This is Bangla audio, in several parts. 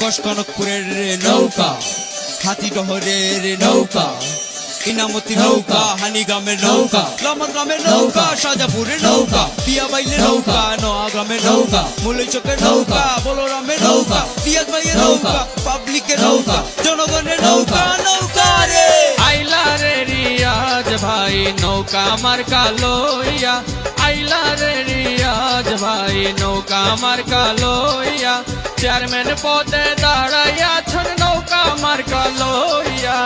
কসকনকপুরের নৌকা হাতি নৌকা, ইনামতি নৌকা, হানিগ্রামের নৌকা গ্রামের নৌকা সাজাপুরের নৌকা পিয়া নৌকা নোয়া নৌকা চকের নৌকা, বলরামের নৌকা পিয়াজ নৌকা, পাবলিকের নৌকা, জনগণের নৌকা নৌকা রে। আইলা রে রিয়াজ ভাই, নৌকা মার্কা লইয়া আইলা রে রিয়াজ ভাই, নৌকা মার্কা লইয়া চেয়ারম্যান পদে দাঁড়াইয়া ছন নৌকা মার্কা লইয়া।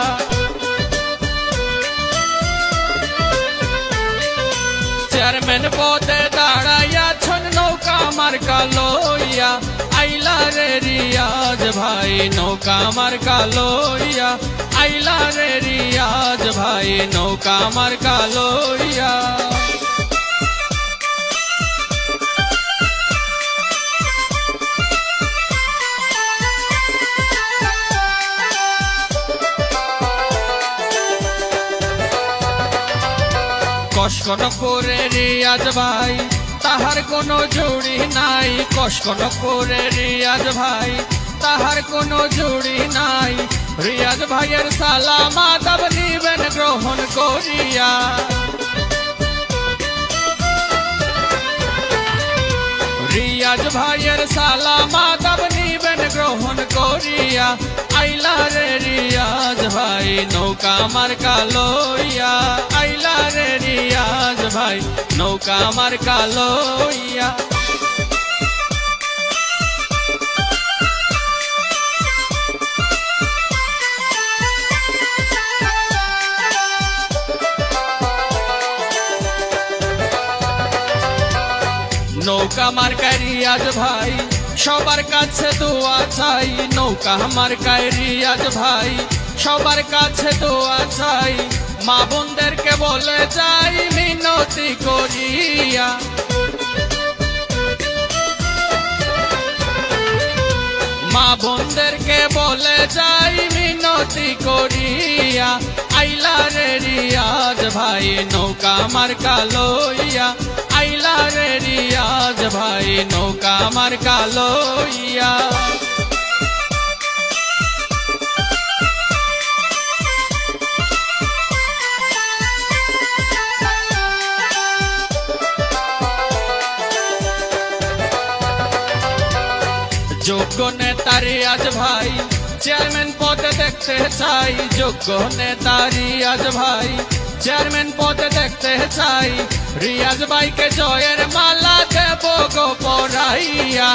চেয়ারম্যান পদে দাঁড়াইয়া ছন নৌকা মার্কা লইয়া। আইলা রে রিয়াজ ভাই, নৌকা মার্কা লইয়া। আইলা রে রিয়াজ ভাই, নৌকা মার্কা লইয়া। কসকন করে রিয়াজ ভাই, তাহার কোনো জুড়ি নাই। কসকন করে রিয়াজ ভাই, তাহার কোনো জুড়ি নাই। রিয়াজ ভাইয়ের সালামা তব নিবেন, গ্রহণ করিয়া। রিয়াজ ভাইয়ের সালামা তব নিবেন, গ্রহণ করিয়া। আইলা রে রিয়াজ ভাই, নৌকা মার্কা লইয়া আইলা রে রিয়াজ ভাই, নৌকা মার্কা লইয়া নৌকা মার্কায় রিয়াজ ভাই, সবার কাছে দোয়া চাই। নৌকা মার্কায় রিয়াজ ভাই সবার কাছে দোয়া চাই। মা বোনদেরকে বলে যাই, মিনতি করিয়া। মা বোনদেরকে বলে যাই, মিনতি করিয়া। আইলা রে রিয়াজ ভাই, নৌকা মার্কা লইয়া। আইলা রে রিয়াজ ভাই, নৌকা মার্কা লইয়া। যোগ্য নেতা রিয়াজ ভাই। চেয়ারম্যান পদে দেখতে চাই, যোগ্য নেতা রিয়াজ ভাই। চেয়ারম্যান পদে দেখতে চাই, রিয়াজ ভাইকে জয়ের মালা দেব গো পরাইয়া।